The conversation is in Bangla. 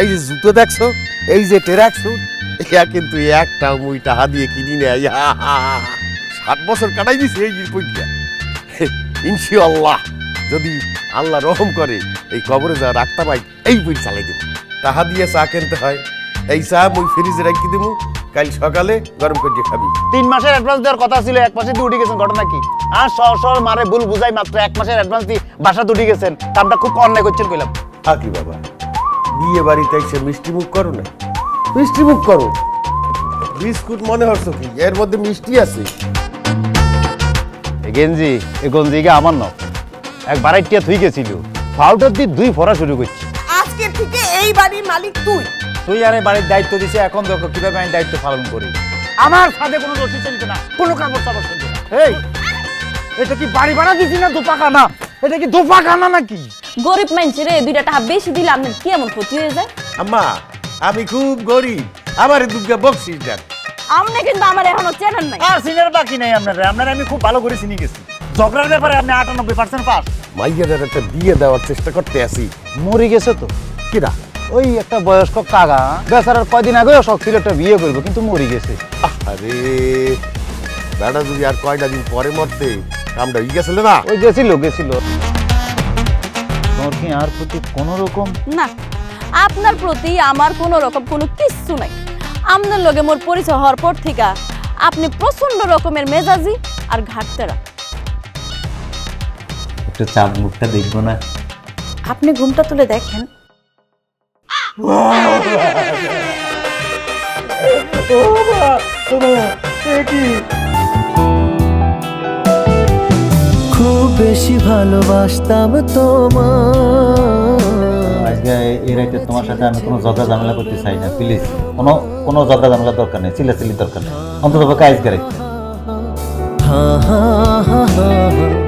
এই যে জুতো দেখছ এই যে টেরাক স্যুট ইয়া কিন্তু একটা মুই টাহা দিয়ে কিনি নেই সাত বছর কাটাই দিছি এই পইটা ইনশাআল্লাহ যদি আল্লাহ রহম করে এই কবরে যা রাখতে পাই এই বই চালাই দেব। টাহা দিয়ে চা কিনতে হয়। এই চা মুই ফ্রিজে রাখি দেবো। কাল সকালে গরম করে দিয়ে খাবি। তিন মাসের অ্যাডভান্স দেওয়ার কথা ছিল এক মাসে উঠে গেছেন ঘটনা কি? আর সহ সহ মারে ভুল বুঝাই মাত্র এক মাসের অ্যাডভান্স দিয়ে বাসাতে উঠে গেছেন। তা আমরা খুব অন্যায় করছেন কইলাম। থাকি বাবা? বিয়ে বাড়িতে এসে মিষ্টি মুখ করো না। মিষ্টি মুখ করো। বিস্কুট মনে হচ্ছে কি? এর মধ্যে মিষ্টি আছে। এ গেঞ্জি এ গঞ্জিকে আমার ন এক বারাইটিয়া থুই গেছিল পাউডার দিয়ে দুই ফোড়া শুরু করছি। আজকে থেকে এই বাড়ির মালিক তুই। তুই আর এই বাড়ির দায়িত্ব দিছে এখন দেখো কীভাবে আমি দায়িত্ব পালন করি। আমার সাথে কোনো রসি চলছে না কোনো কাগজ চাপড় চলছে না। এই এটা কি বাড়ি ভাড়া দিছি না দোপাখানা এটা কি দোপাখানা নাকি? গরিব মানুষের দুইটা টাকা বেশি দিলে আপনার কি এমন ক্ষতি হয়ে যায়? আম্মা আমি খুব গরিব। আমার দুর্গা বকশিস দেন আপনি কিন্তু আমার এখনও চেনেন নাই। আর সিনিয়র বাকি নাই আপনার আপনার আমি খুব ভালো করে চিনি গেছি। ঝগড়ার ব্যাপারে আপনি আটানব্বই পার্সেন্ট পাস। মাইয়াদের একটা বিয়ে দেওয়ার চেষ্টা করতে আসি মরে গেছে তো। কিরা? ওই একটা বয়স্ক কাকা বেচারার কয়দিন আগেও শখ ছিল একটা বিয়ে করব কিন্তু মরে গেছে। আরে বেটা যদি আর কয়টা দিন পরে মরতে কামটা হয়ে গেছিল না ওই গেছিল গেছিল। তোমার কি আর প্রতি কোন রকম না আপনার প্রতি আমার কোনো রকম কোনো কিচ্ছু নাই। আপনার লগে মোর পরিচয় হওয়ার পর থেকে আপনি প্রচণ্ড রকমের মেজাজি আর ঘাটতেরা একটু চাঁদ মুখটা দেখব না? আপনি ঘুমটা তুলে দেখেন। খুব বেশি ভালোবাসতাম তোমার আজকে এর তোমার সাথে আমি কোনো ঝগড়া ঝামেলা করতে চাই না প্লিজ কোনো কোনো ঝগড়া ঝামেলা দরকার নেই চিল্লাচিল্লি দরকার নেই। অন্তত কাজ করে হা হা হা হা।